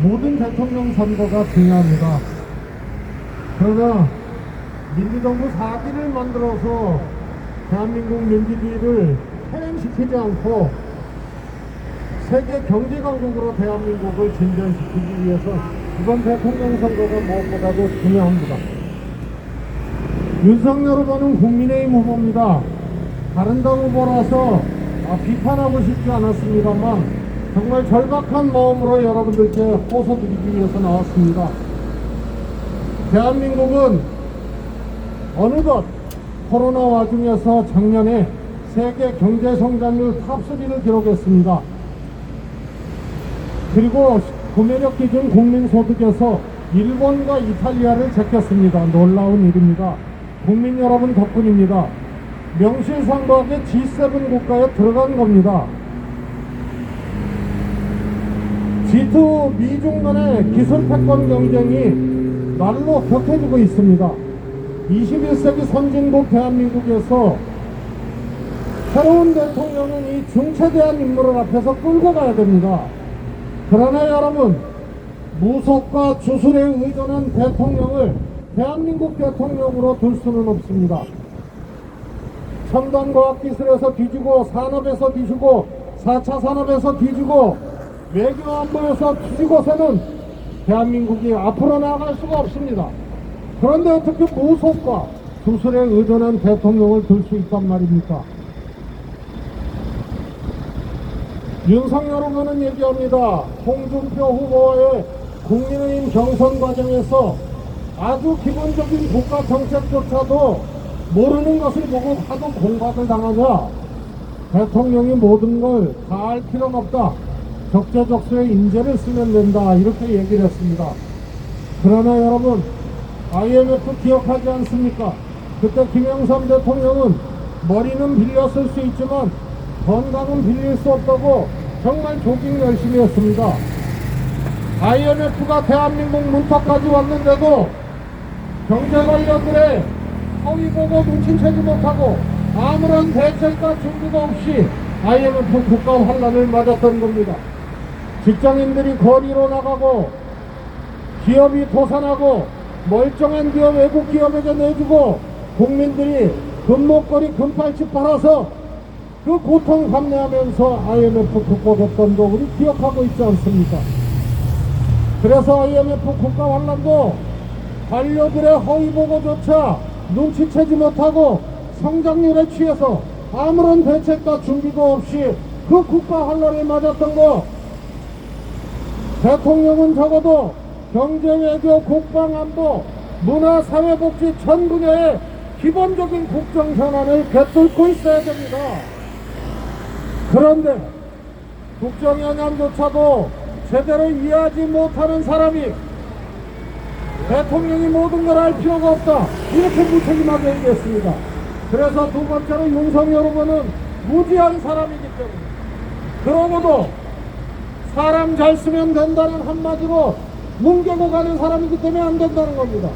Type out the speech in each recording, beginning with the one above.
모든 대통령 선거가 중요합니다. 그러나 민주정부 4기를 만들어서 대한민국 민주주의를 해양시키지 않고 세계 경제 강국으로 대한민국을 진전시키기 위해서 이번 대통령 선거가 무엇보다도 중요합니다. 윤석열 후보는 국민의힘 후보입니다. 다른 당 후보라서 아, 비판하고 싶지 않았습니다만 정말 절박한 마음으로 여러분들께 호소드리기 위해서 나왔습니다. 대한민국은 어느덧 코로나 와중에서 작년에 세계 경제 성장률 탑3를 기록했습니다. 그리고 구매력 기준 국민소득에서 일본과 이탈리아를 제꼈습니다. 놀라운 일입니다. 국민 여러분 덕분입니다. 명실상부하게 G7 국가에 들어간 겁니다. G2 미중 간의 기술 패권 경쟁이 날로 격해지고 있습니다. 21세기 선진국 대한민국에서 새로운 대통령은 이 중체대한 인물을 앞에서 끌고 가야 됩니다. 그러나 여러분, 무속과 주술에 의존한 대통령을 대한민국 대통령으로 둘 수는 없습니다. 첨단 과학기술에서 뒤지고 산업에서 뒤지고 4차 산업에서 뒤지고 외교 안보에서 뒤지고서는 대한민국이 앞으로 나아갈 수가 없습니다. 그런데 어떻게 무속과 주술에 의존한 대통령을 둘수 있단 말입니까? 윤석열 후보는 얘기합니다. 홍준표 후보와의 국민의힘 경선 과정에서 아주 기본적인 국가 정책조차도 모르는 것을 보고 하도 공박을 당하자 대통령이 모든 걸다할 필요는 없다. 적재적소에 인재를 쓰면 된다. 이렇게 얘기를 했습니다. 그러나 여러분, IMF 기억하지 않습니까? 그때 김영삼 대통령은 머리는 빌려 쓸 수 있지만 건강은 빌릴 수 없다고 정말 조깅 열심히 했습니다. IMF가 대한민국 문턱까지 왔는데도 경제 관련들의 허위 보고 눈치채지 못하고 아무런 대책과 준비도 없이 IMF 국가 환란을 맞았던 겁니다. 직장인들이 거리로 나가고 기업이 도산하고 멀쩡한 기업 외국 기업에게 내주고 국민들이 금목걸이 금팔찌 팔아서 그 고통 감내하면서 IMF 극복했던 거 우리 기억하고 있지 않습니까? 그래서 IMF 국가 환란도 관료들의 허위 보고조차 눈치채지 못하고 성장률에 취해서 아무런 대책과 준비도 없이 그 국가 환란에 맞았던 거 대통령은 적어도 경제, 외교, 국방, 안보, 문화, 사회복지 전 분야의 기본적인 국정 현안을 꿰뚫고 있어야 됩니다. 그런데 국정 현안조차도 제대로 이해하지 못하는 사람이 대통령이 모든 걸 알 필요가 없다. 이렇게 무책임하게 얘기했습니다. 그래서 두 번째로 윤석열 후보는 무지한 사람이기 때문에 그러고도 사람 잘 쓰면 된다는 한마디로 뭉개고 가는 사람이기 때문에 안 된다는 겁니다.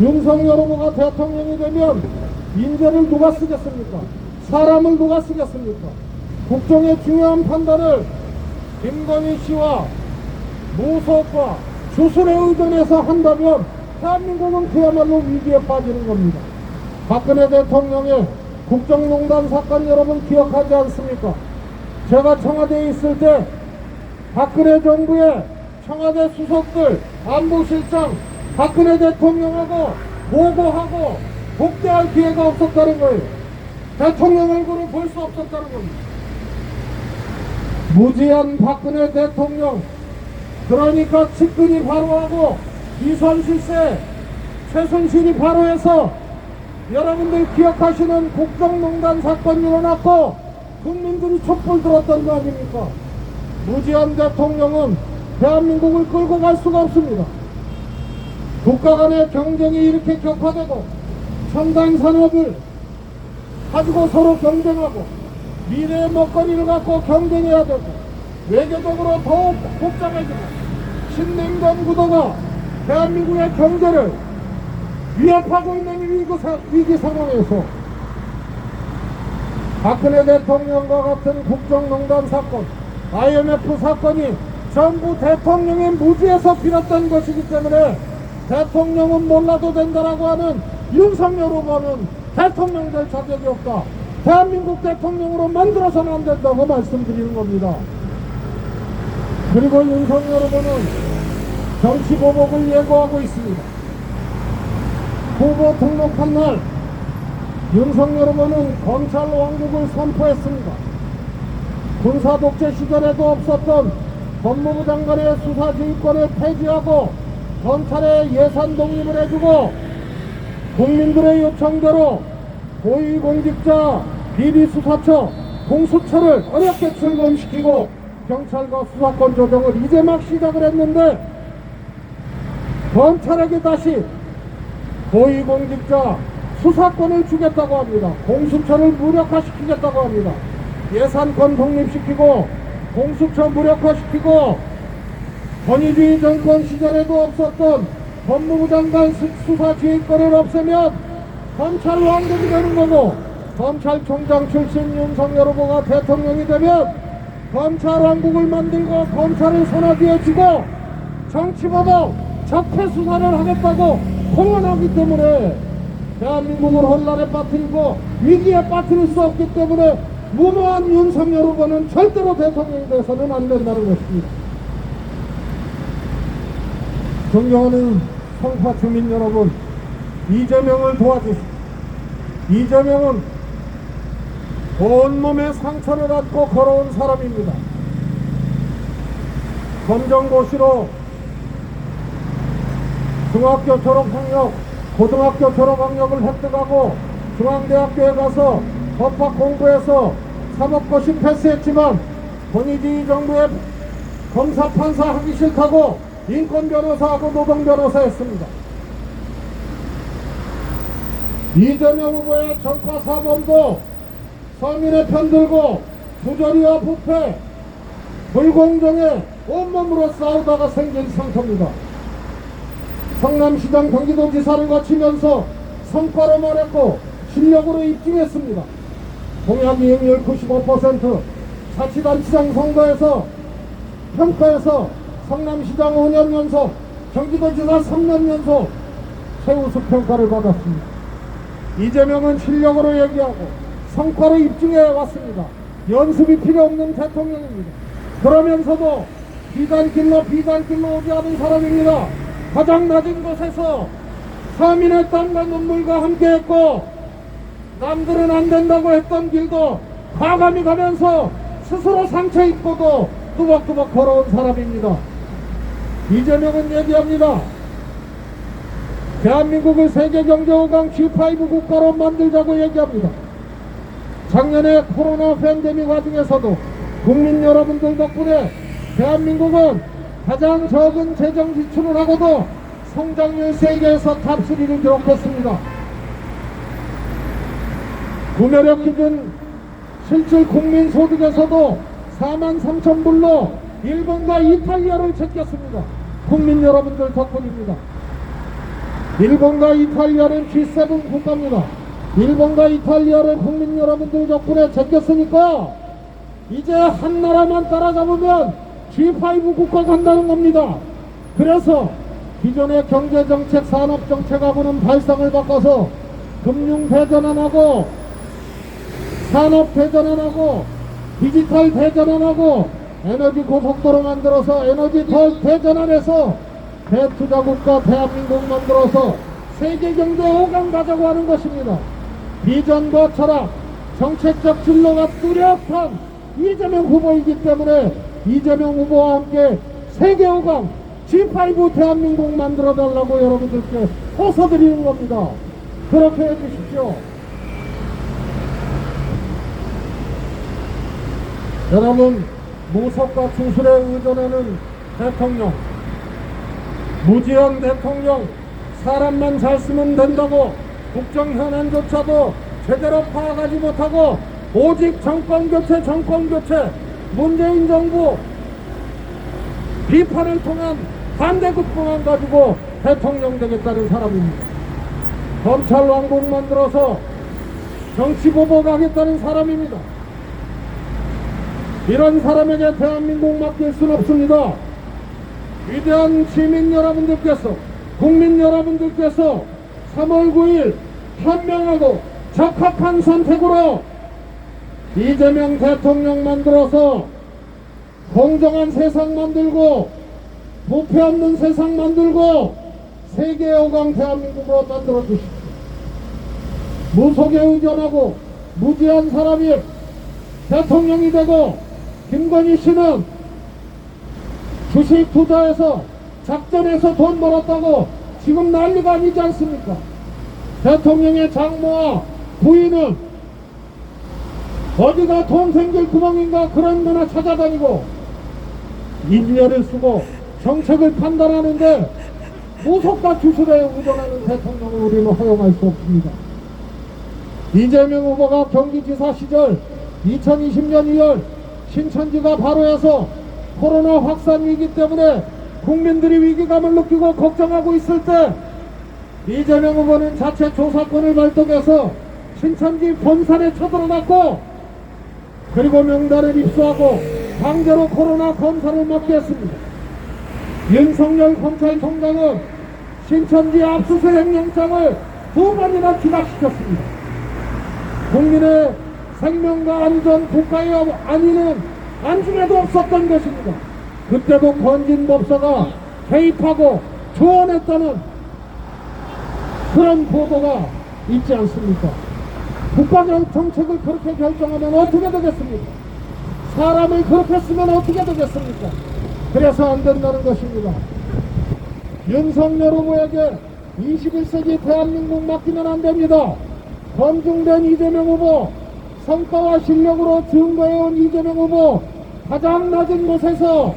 윤석열 후보가 대통령이 되면 인재를 누가 쓰겠습니까? 사람을 누가 쓰겠습니까? 국정의 중요한 판단을 김건희 씨와 무속과 주술에 의존해서 한다면 대한민국은 그야말로 위기에 빠지는 겁니다. 박근혜 대통령의 국정농단 사건 여러분 기억하지 않습니까? 제가 청와대에 있을 때 박근혜 정부의 청와대 수석들, 안보실장, 박근혜 대통령하고 보고하고 복대할 기회가 없었다는 거예요. 대통령 얼굴을 볼 수 없었다는 겁니다. 무지한 박근혜 대통령, 그러니까 측근이 바로하고 이선실세, 최순실이 바로해서 여러분들 기억하시는 국정농단 사건이 일어났고 국민들이 촛불 들었던 거 아닙니까? 무지한 대통령은 대한민국을 끌고 갈 수가 없습니다. 국가 간의 경쟁이 이렇게 격화되고 첨단 산업을 가지고 서로 경쟁하고 미래의 먹거리를 갖고 경쟁해야 되고 외교적으로 더욱 복잡해지고 신냉전 구도가 대한민국의 경제를 위협하고 있는 이 위기, 사- 위기 상황에서 박근혜 대통령과 같은 국정농단 사건, IMF 사건이 전부 대통령의 무지에서 비롯된 것이기 때문에 대통령은 몰라도 된다라고 하는 윤석열 후보는 대통령 될 자격이 없다. 대한민국 대통령으로 만들어서는 안 된다고 말씀드리는 겁니다. 그리고 윤석열 후보는 정치 보복을 예고하고 있습니다. 후보 등록한 날 윤석열 후보는 검찰 왕국을 선포했습니다. 군사 독재 시절에도 없었던 법무부 장관의 수사 지휘권을 폐지하고 검찰의 예산 독립을 해주고 국민들의 요청대로 고위공직자 비리수사처 공수처를 어렵게 출범시키고 경찰과 수사권 조정을 이제 막 시작을 했는데 검찰에게 다시 고위공직자 수사권을 주겠다고 합니다. 공수처를 무력화시키겠다고 합니다. 예산권 독립시키고 공수처 무력화시키고 권위주의 정권 시절에도 없었던 법무부 장관 수- 수사 지휘권을 없애면 검찰 왕국이 되는 거고 검찰총장 출신 윤석열 후보가 대통령이 되면 검찰 왕국을 만들고 검찰을 손아귀에 쥐고 정치보복 적폐 수사를 하겠다고 공언하기 때문에 대한민국을 혼란에 빠뜨리고 위기에 빠뜨릴 수 없기 때문에 무모한 윤석열 후보는 절대로 대통령이 돼서는 안 된다는 것입니다. 존경하는 성파 주민 여러분, 이재명을 도와주십시오. 이재명은 온몸에 상처를 안고 걸어온 사람입니다. 검정고시로 중학교 졸업학력, 고등학교 졸업학력을 획득하고 중앙대학교에 가서 법학 공부해서 사법고시 패스했지만 권위주의 정부의 검사 판사 하기 싫다고 인권 변호사하고 노동 변호사 했습니다. 이재명 후보의 정과 사범도 서민의 편들고 부조리와 부패, 불공정에 온몸으로 싸우다가 생긴 상처입니다. 성남시장 경기도지사를 거치면서 성과로 말했고 실력으로 입증했습니다. 이행률 95% 자치단체장 선거에서 평가에서 성남시장 5년 연속 경기도지사 3년 연속 최우수 평가를 받았습니다. 이재명은 실력으로 얘기하고 성과로 입증해 왔습니다. 연습이 필요 없는 대통령입니다. 그러면서도 비단길로 비단길로 오지 않은 사람입니다. 가장 낮은 곳에서 서민의 땀과 눈물과 함께했고 남들은 안 된다고 했던 길도 과감히 가면서 스스로 상처 입고도 뚜벅뚜벅 걸어온 사람입니다. 이재명은 얘기합니다. 대한민국을 세계 경제 5강 G5 국가로 만들자고 얘기합니다. 작년에 코로나 팬데믹 와중에서도 국민 여러분들 덕분에 대한민국은 가장 적은 재정 지출을 하고도 성장률 세계에서 탑3를 기록했습니다. 구매력 기준 실질 국민 소득에서도 4만 3천 불로 일본과 이탈리아를 제꼈습니다. 국민 여러분들 덕분입니다. 일본과 이탈리아는 G7 국가입니다. 일본과 이탈리아를 국민 여러분들 덕분에 제꼈으니까 이제 한 나라만 따라잡으면 G5 국가 간다는 겁니다. 그래서 기존의 경제정책, 산업정책하고는 발상을 바꿔서 금융 대전환하고 산업 대전환하고 디지털 대전환하고 에너지 고속도로 만들어서 에너지 더 대전환해서 대투자 국가 대한민국 만들어서 세계 경제 5강 가자고 하는 것입니다. 비전과 철학, 정책적 진로가 뚜렷한 이재명 후보이기 때문에 이재명 후보와 함께 세계 5강 G5 대한민국 만들어 달라고 여러분들께 호소드리는 겁니다. 그렇게 해주십시오. 여러분 무속과 주술에 의존하는 대통령 무지한 대통령 사람만 잘 쓰면 된다고 국정 현안조차도 제대로 파악하지 못하고 오직 정권 교체 정권 교체 문재인 정부 비판을 통한 반대급부만 가지고 대통령 되겠다는 사람입니다. 검찰 왕국 만들어서 정치 보복하겠다는 사람입니다. 이런 사람에게 대한민국 맡길 순 없습니다. 위대한 시민 여러분들께서 국민 여러분들께서 3월 9일 현명하고 적합한 선택으로 이재명 대통령 만들어서 공정한 세상 만들고 부패 없는 세상 만들고 세계 5강 대한민국으로 만들어 주십시오. 무속에 의존하고 무지한 사람이 대통령이 되고 김건희 씨는 주식 투자해서 작전해서 돈 벌었다고 지금 난리가 아니지 않습니까? 대통령의 장모와 부인은 어디가 돈 생길 구멍인가 그런 데나 찾아다니고 인연을 쓰고 정책을 판단하는데 무속과 주술에 의존하는 대통령을 우리는 허용할 수 없습니다. 이재명 후보가 경기지사 시절 2020년 2월 신천지가 바로해서 코로나 확산 위기 때문에 국민들이 위기감을 느끼고 걱정하고 있을 때 이재명 후보는 자체 조사권을 발동해서 신천지 본산에 쳐들어갔고 그리고 명단을 입수하고 강제로 코로나 검사를 맡게 했습니다. 윤석열 검찰총장은 신천지 압수수색 영장을 두 번이나 기각시켰습니다. 국민의 생명과 안전, 국가의 안위는 안중에도 없었던 것입니다. 그때도 권진 법사가 개입하고 조언했다는 그런 보도가 있지 않습니까? 국가적 정책을 그렇게 결정하면 어떻게 되겠습니까? 사람을 그렇게 쓰면 어떻게 되겠습니까? 그래서 안 된다는 것입니다. 윤석열 후보에게 21세기 대한민국 맡기면 안 됩니다. 검증된 이재명 후보, 성과와 실력으로 증거해온 이재명 후보, 가장 낮은 곳에서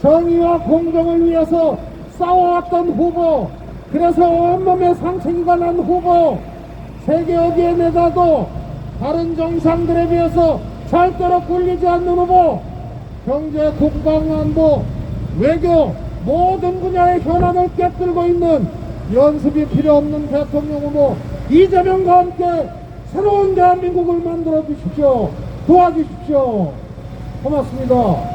정의와 공정을 위해서 싸워왔던 후보, 그래서 온몸에 상처가 난 후보, 세계 어디에 내가도 다른 정상들에 비해서 절대로 굴리지 않는 후보, 경제, 국방, 안보, 외교 모든 분야의 현안을 깨뜨리고 있는 연습이 필요 없는 대통령 후보 이재명과 함께 새로운 대한민국을 만들어 주십시오. 도와주십시오. 고맙습니다.